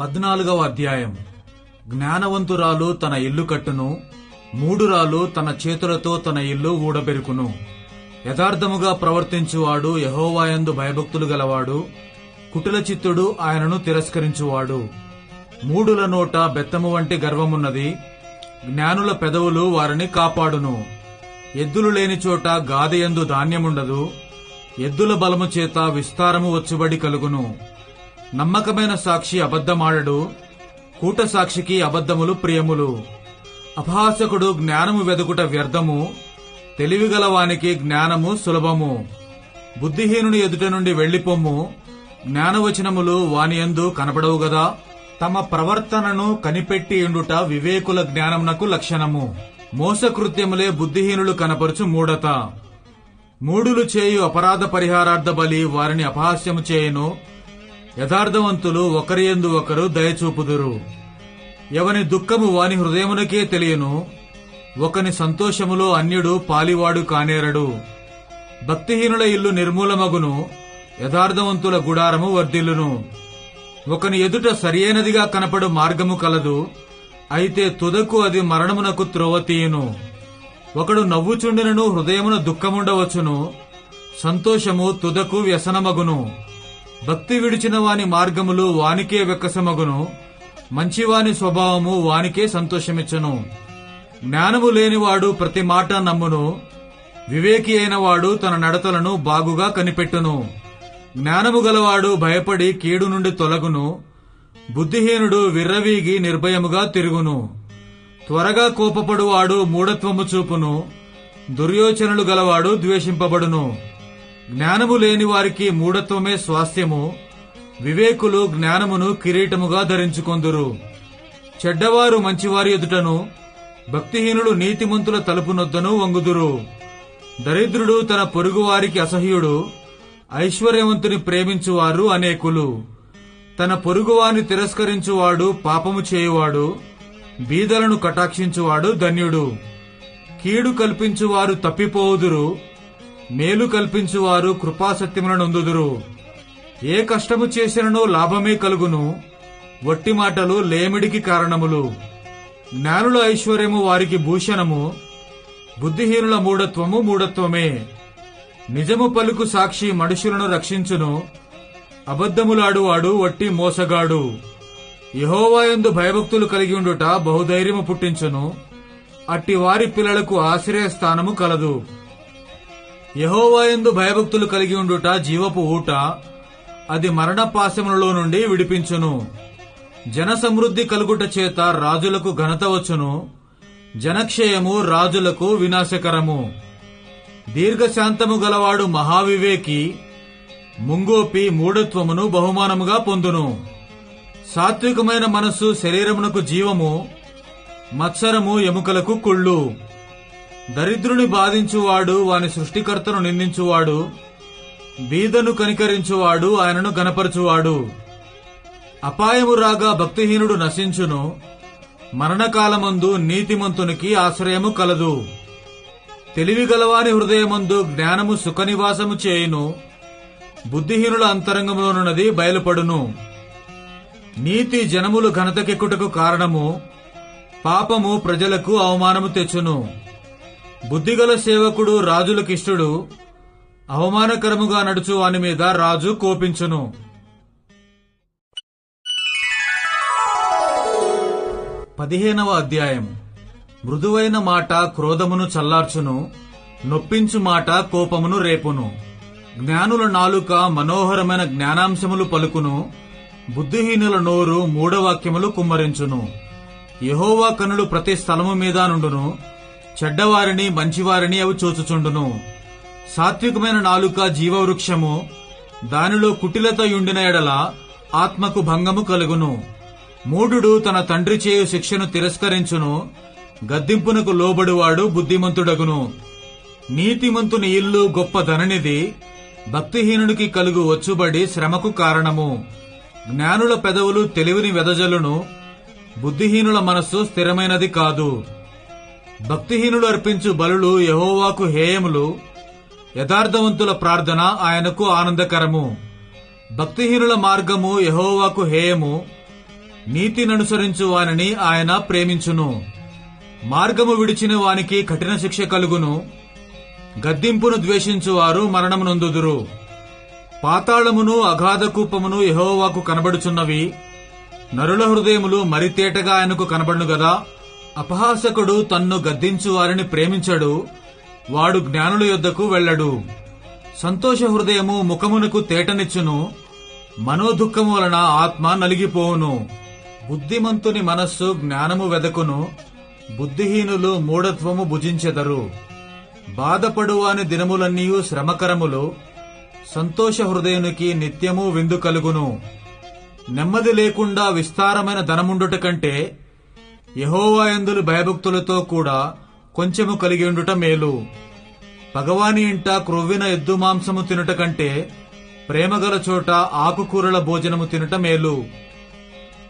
పద్నాలుగవ అధ్యాయం. జ్ఞానవంతురాలు తన ఇల్లు కట్టును మూడురాలు తన చేతులతో తన ఇల్లు ఊడబెరుకును. యథార్థముగా ప్రవర్తించువాడు యహోవాయందు భయభక్తులు గలవాడు కుటుల చిత్తుడు ఆయనను తిరస్కరించువాడు. మూడుల నోట బెత్తము వంటి గర్వమున్నది జ్ఞానుల పెదవులు వారిని కాపాడును. ఎద్దులు లేని చోట గాదయందు ధాన్యముండదు ఎద్దుల బలము చేత విస్తారము వచ్చుబడి కలుగును. నమ్మకమైన సాక్షి అబద్ధమాడడు కూట సాక్షికి అబద్ధములు ప్రియములు. అపహాసకుడు జ్ఞానము వెదుకుట వ్యర్థము తెలివిగలవానికి జ్ఞానము సులభము. బుద్ధిహీనుని ఎదుట నుండి వెళ్ళిపొమ్ము జ్ఞానవచనములు వానియందు కనపడవు గదా తమ ప్రవర్తనను కనిపెట్టి ఉండుట వివేకుల జ్ఞానమునకు లక్షణము. మోసకృత్యములే బుద్ధిహీనులు కనపరుచు మూడత మూడులు చేయు అపరాధ పరిహారార్థ బలి వారిని అపహాస్యము చేయను యథార్థవంతులు ఒకరి ఎందు ఒకరు దయచూపుదురు. ఎవని దుఃఖము వాని హృదయమునకే తెలియను ఒకని సంతోషములో అన్యుడు పాలివాడు కానేరడు. భక్తిహీనుల ఇల్లు నిర్మూలమగును యథార్థవంతుల గుడారము వర్ధిల్లును. ఒకని ఎదుట సరియైనదిగా కనపడు మార్గము కలదు అయితే తుదకు అది మరణమునకు త్రోవతీయును ఒకడు నవ్వుచుండినను హృదయమున దుఃఖముండవచ్చును సంతోషము తుదకు వ్యసనమగును. భక్తి విడిచిన వాని మార్గములు వానికే వెక్కసమగును. మంచివాని స్వభావము వానికే సంతోషమిచ్చను. జ్ఞానము లేనివాడు ప్రతి మాట నమ్మును. వివేకి అయినవాడు తన నడతలను బాగుగా కనిపెట్టును. జ్ఞానము గలవాడు భయపడి కీడు నుండి తొలగును. బుద్ధిహీనుడు విర్రవీగి నిర్భయముగా తిరుగును. త్వరగా కోపపడువాడు మూఢత్వము చూపును. దుర్యోచనలు గలవాడు ద్వేషింపబడును. జ్ఞానము లేని వారికి మూఢత్వమే స్వాస్థ్యము. వివేకులు జ్ఞానమును కిరీటముగా ధరించుకొందురు. చెడ్డవారు మంచివారి ఎదుటను భక్తిహీనుడు నీతిమంతుల తలుపునొద్దను వంగుదురు. దరిద్రుడు తన పొరుగువారికి అసహ్యుడు ఐశ్వర్యవంతుని ప్రేమించువారు అనేకులు. తన పొరుగువాని తిరస్కరించువాడు పాపము చేయువాడు బీదలను కటాక్షించువాడు ధన్యుడు. కీడు కల్పించువారు తప్పిపోవుదురు మేలు కల్పించువారు కృపాసత్యములనొందుదురు. ఏ కష్టము చేసిననో లాభమే కలుగును. వట్టి మాటలు లేమిడికి కారణములు. జ్ఞానుల ఐశ్వర్యము వారికి భూషణము. బుద్ధిహీనుల మూఢత్వము మూఢత్వమే. నిజము పలుకు సాక్షి మనుషులను రక్షించును. అబద్ధములాడువాడు వట్టి మోసగాడు. యహోవాయందు భయభక్తులు కలిగి ఉండుట బహుధైర్యము పుట్టించును. అట్టి వారి పిల్లలకు ఆశ్రయస్థానము కలదు. యహోవాయందు భయభక్తులు కలిగి ఉండుట జీవపు ఊట అది మరణ పాశములలో నుండి విడిపించును. జన సమృద్ధి కలుగుట చేత రాజులకు ఘనత వచ్చును. జనక్షయము రాజులకు వినాశకరము. దీర్ఘశాంతము గలవాడు మహావివేకి ముంగోపి మూఢత్వమును బహుమానముగా పొందును. సాత్వికమైన మనస్సు శరీరమునకు జీవము మత్సరము ఎముకలకు కుళ్ళు. దరిద్రుని బాధించువాడు వాని సృష్టికర్తను నిందించువాడు బీదను కనికరించువాడు ఆయనను గనపరచువాడు అపాయము రాగా భక్తిహీనుడు నశించును మరణకాలమందు నీతిమంతునికి ఆశ్రయము కలదు. తెలివిగలవాని హృదయమందు జ్ఞానము సుఖనివాసము చేయును బుద్ధిహీనుల అంతరంగంలోనున్నది బయలుపడును. నీతి జనములు ఘనతకెక్కుటకు కారణము పాపము ప్రజలకు అవమానము తెచ్చును. బుద్ధిగల సేవకుడు రాజులకిష్టుడు అవమానకరముగా నడుచు వాని మీద రాజు కోపించును. పదిహేనవ అధ్యాయం. మృదువైన మాట క్రోధమును చల్లార్చును నొప్పించు మాట కోపమును రేపును. జ్ఞానుల నాలుక మనోహరమైన జ్ఞానాంశములు పలుకును బుద్ధిహీనుల నోరు మూఢవాక్యములు కుమ్మరించును. యహోవా కనులు ప్రతి స్థలము మీద నుండును చెడ్డవారిని మంచివారిని అవి చూచుచుండును. సాత్వికమైన నాలుక జీవవృక్షము దానిలో కుటిలత యుండిన ఎడల ఆత్మకు భంగము కలుగును. మూఢుడు తన తండ్రి చేయు శిక్షను తిరస్కరించును గద్దింపునకు లోబడివాడు బుద్ధిమంతుడగును. నీతిమంతుని ఇల్లు గొప్ప ధననిది భక్తిహీనునికి కలుగు వచ్చుబడి శ్రమకు కారణము. జ్ఞానుల పెదవులు తెలివిని వెదజలును బుద్ధిహీనుల మనస్సు స్థిరమైనది కాదు. భక్తిహీనులు అర్పించు బలులు యహోవాకు హేయములు. యథార్థవంతుల ప్రార్థన ఆయనకు ఆనందకరము. భక్తిహీనుల మార్గము యహోవాకు హేయము. నీతిననుసరించు వానిని ఆయన ప్రేమించును. మార్గము విడిచిన వానికి కఠిన శిక్ష కలుగును. గద్దింపును ద్వేషించువారు మరణమునందుదురు. పాతాళమును అగాధ కూపమును కనబడుచున్నవి. నరుల హృదయములు మరితేటగా ఆయనకు కనబడును గదా. అపహాసకుడు తన్ను గద్దించు వారిని ప్రేమించడు వాడు జ్ఞానుల యొద్దకు వెళ్ళడు. సంతోష హృదయము ముఖమునకు తేటనిచ్చును మనోదుఖము వలన ఆత్మ నలిగిపోవును. బుద్ధిమంతుని మనస్సు జ్ఞానము వెదకును బుద్ధిహీనులు మూఢత్వము భుజించెదరు. బాధపడువాని దినములన్నీయు శ్రమకరములు సంతోష హృదయునికి నిత్యము విందు కలుగును. నెమ్మది లేకుండా విస్తారమైన ధనముండుట కంటే యహోవాయందులు భయభక్తులతో కూడా కొంచెము కలిగి ఉండుట మేలు. భగవాని ఇంట క్రొవ్విన ఎద్దు మాంసము తినుట కంటే ప్రేమగల చోట ఆకుకూరల భోజనము తినుట మేలు.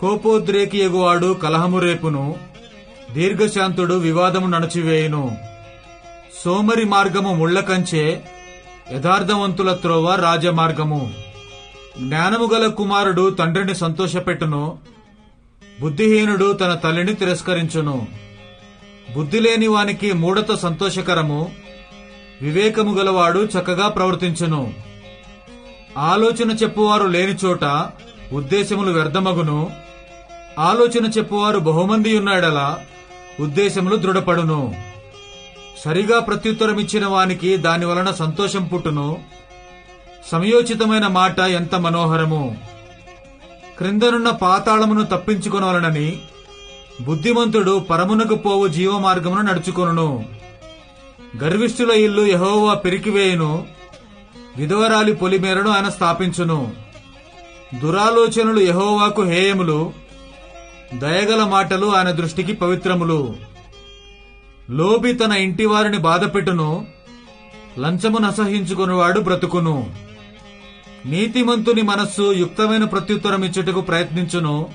కోపోద్రేకి ఎగువాడు కలహము రేపును దీర్ఘశాంతుడు వివాదము నడచివేయును. సోమరి మార్గము ముళ్ళ కంచే యథార్థవంతుల త్రోవ రాజమార్గము. జ్ఞానము గల కుమారుడు తండ్రిని సంతోషపెట్టును బుద్ధిహీనుడు తన తల్లిని తిరస్కరించును. బుద్ధి లేని వానికి మూఢత సంతోషకరము వివేకము గలవాడు చక్కగా ప్రవర్తించును. ఆలోచన చెప్పువారు లేని చోట ఉద్దేశములు వ్యర్థమగును. ఆలోచన చెప్పువారు బహుమంది ఉన్నాడలా ఉద్దేశములు దృఢపడును. సరిగా ప్రత్యుత్తరమిచ్చిన వానికి దాని వలన సంతోషం పుట్టును. సమయోచితమైన మాట ఎంత మనోహరము! క్రిందనున్న పాతాళమును తప్పించుకొనవలనని బుద్ధిమంతుడు పరమునకు పోవు జీవమార్గమును నడుచుకొనును. గర్విష్ఠుల ఇల్లు యహోవా పెరికివేయును విధవరాలి పొలిమేరను ఆయన స్థాపించును. దురాలోచనలు యహోవాకు హేయములు దయగల మాటలు ఆయన దృష్టికి పవిత్రములు. లోబి తన ఇంటి వారిని బాధపెట్టును లంచమును అసహించుకునివాడు బ్రతుకును. నీతిమంతుని మనస్సు యుక్తమైన ప్రత్యుత్తరం ఇచ్చుటకు ప్రయత్నించును.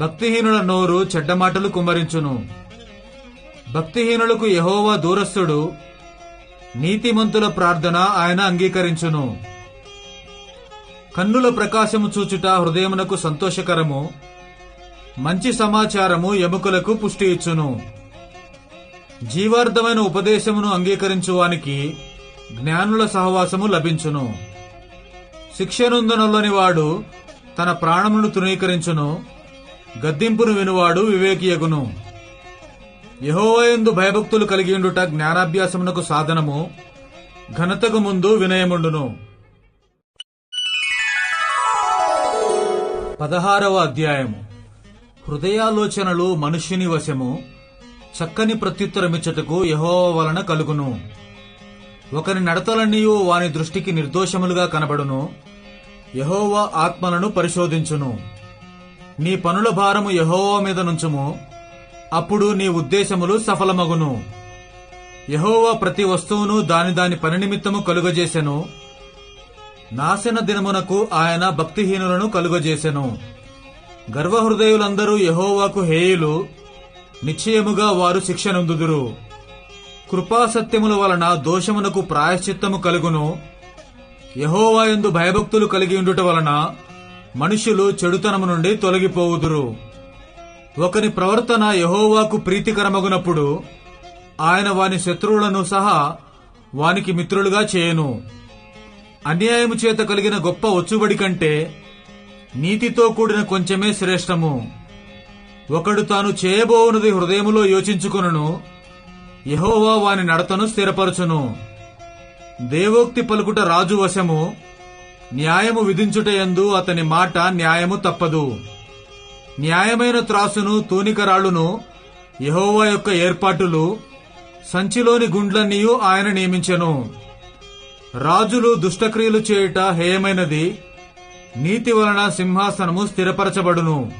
భక్తిహీనుల నోరు చెడ్డమాటలు కుమ్మరించును. భక్తిహీనులకు యహోవా దూరస్థుడు. నీతిమంతుల ప్రార్థన ఆయన అంగీకరించును. కన్నుల ప్రకాశము చూచుట హృదయమునకు సంతోషకరము. మంచి సమాచారము ఎముకలకు పుష్టి ఇచ్చును. జీవార్థమైన ఉపదేశమును అంగీకరించువానికి జ్ఞానుల సహవాసము లభించును. శిక్షనుందనలోని వాడు తన ప్రాణమును తృణీకరించును గద్దింపును వినువాడు వివేకియగును. యహోవయందు భయభక్తులు కలిగియుండుట జ్ఞానాభ్యాసమునకు సాధనము ఘనతకు ముందు వినయముండును. పదహారవ అధ్యాయము. హృదయాలోచనలు మనుష్యుని వశము చక్కని ప్రత్యుత్తరమిచ్చటకు యహోవ వలన కలుగును. ఒకరి నడతలన్నీయు వాని దృష్టికి నిర్దోషములుగా కనబడును. యహోవా ఆత్మలను పరిశోధించును. నీ పనుల భారము యహోవా మీద నుంచుము. అప్పుడు నీ ఉద్దేశములు సఫలమగును. యహోవా ప్రతి వస్తువును దాని దాని పని నిమిత్తము కలుగజేసెను. నాశన దినమునకు ఆయన భక్తిహీనులను కలుగజేసెను. గర్వహృదయులందరూ యహోవాకు హేయులు. నిశ్చయముగా వారు శిక్షనందుదురు కృపాసత్యముల వలన దోషమునకు ప్రాయశ్చిత్తము కలుగును. యహోవాయందు భయభక్తులు కలిగి ఉండుట వలన మనుషులు చెడుతనము నుండి తొలగిపోవుదురు. ఒకని ప్రవర్తన యహోవాకు ప్రీతికరమగునప్పుడు ఆయన వాని శత్రువులను సహా వానికి మిత్రులుగా చేయను. అన్యాయము చేత కలిగిన గొప్ప ఒచ్చుబడి కంటే నీతితో కూడిన కొంచెమే శ్రేష్టము. ఒకడు తాను చేయబోవునది హృదయములో యోచించుకొనును యహోవా వాని నడతను స్థిరపరచును. దేవోక్తి పలుకుట రాజు వశము న్యాయము విధించుటయందు అతని మాట న్యాయము తప్పదు. న్యాయమైన త్రాసును తూనికరాళ్ళును యహోవా యొక్క ఏర్పాటులు సంచిలోని గుండ్లన్నీయు ఆయన నియమించెను. రాజులు దుష్టక్రియలు చేయుట హేయమైనది నీతి వలన సింహాసనము స్థిరపరచబడును.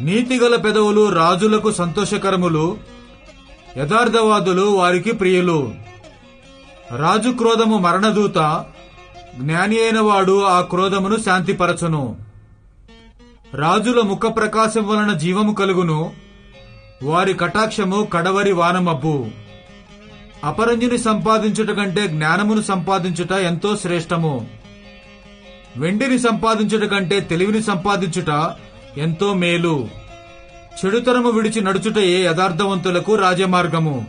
నీతిగల పెదవులు రాజులకు సంతోషకరములు యథార్థవాదులు వారికి ప్రియులు. రాజు క్రోధము మరణదూత జ్ఞాని అయిన వాడు ఆ క్రోధమును శాంతిపరచును. రాజుల ముఖ ప్రకాశం వలన జీవము కలుగును వారి కటాక్షము కడవరి వానమబ్బు. అపరంజిని సంపాదించుట కంటే జ్ఞానమును సంపాదించుట ఎంతో శ్రేష్టము. వెండిని సంపాదించుట కంటే తెలివిని సంపాదించుట ఎంతో మేలు. చెడుతనము విడిచి నడుచుటయే యథార్థవంతులకు రాజమార్గము?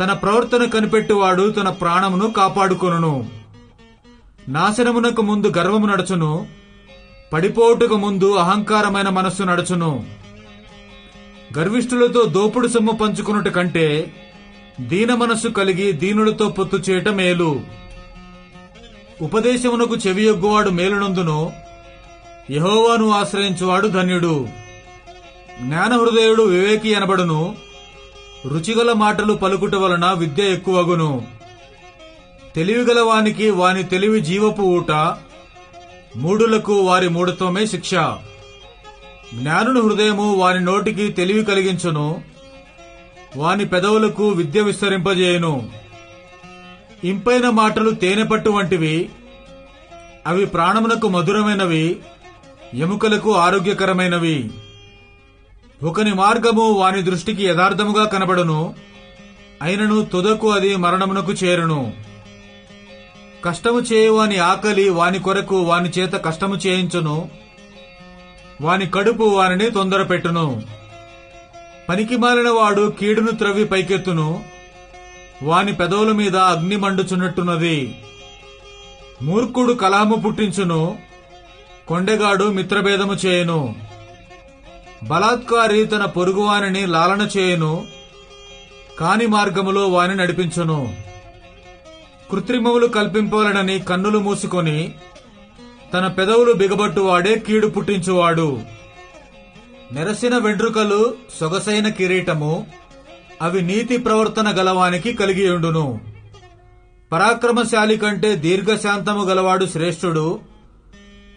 తన ప్రవర్తన కనిపెట్టువాడు తన ప్రాణమును కాపాడుకొనును. నాశనమునకు ముందు గర్వము నడుచును పడిపోవుటకు ముందు అహంకారమైన మనస్సు నడుచును. గర్విష్ఠులతో దోపుడు సొమ్ము పంచుకున్నట కంటే దీన మనస్సు కలిగి దీనులతో పొత్తు చేయట మేలు. ఉపదేశమునకు చెవియొగ్గువాడు మేలునందును యహోవాను ఆశ్రయించువాడు ధన్యుడు. జ్ఞాన హృదయుడు వివేకి అనబడును. రుచిగల మాటలు పలుకుట వలన విద్య ఎక్కువగును. తెలివిగల వానికి వాని తెలివి జీవపు ఊట మూడులకు వారి మూఢత్వమే శిక్ష. జ్ఞానుని హృదయము వాని నోటికి తెలివి కలిగించును. వాని పెదవులకు విద్య విస్తరింపజేయును. ఇంపైన మాటలు తేనెపట్టు వంటివి అవి ప్రాణమునకు మధురమైనవి ఎముకలకు ఆరోగ్యకరమైనవి. ఒకని మార్గము వాని దృష్టికి యథార్థముగా కనబడును. అయినను తుదకు అది మరణమునకు చేరును. కష్టము చేయవాని ఆకలి వాని కొరకు వాని చేత కష్టము చేయించును. వాని కడుపు వానిని తొందరపెట్టును. పనికిమాలిన వాడు కీడును త్రవ్వి పైకెత్తును. వాని పెదవుల మీద అగ్ని మండుచున్నట్టున్నది. మూర్ఖుడు కలాము పుట్టించును. కొండెగాడు మిత్రభేదము చేయును. బలాత్కారి తన పొరుగువానిని లాలన చేయును కాని మార్గములో వాని నడిపించును. కృత్రిమములు కల్పింపవలనని కన్నులు మూసుకొని తన పెదవులు బిగబట్టువాడే కీడు పుట్టించువాడు. నెరసిన వెంట్రుకలు సొగసైన కిరీటము అవి నీతి ప్రవర్తన గలవానికి కలిగియుండును. పరాక్రమశాలి కంటే దీర్ఘశాంతము గలవాడు శ్రేష్ఠుడు.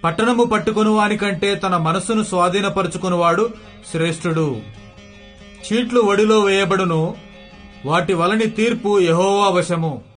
పట్టణము పట్టుకుని వానికంటే తన మనస్సును స్వాధీనపరుచుకునివాడు శ్రేష్ఠుడు. చీట్లు ఒడిలో వేయబడును వాటి వలని తీర్పు యహోవా వశము.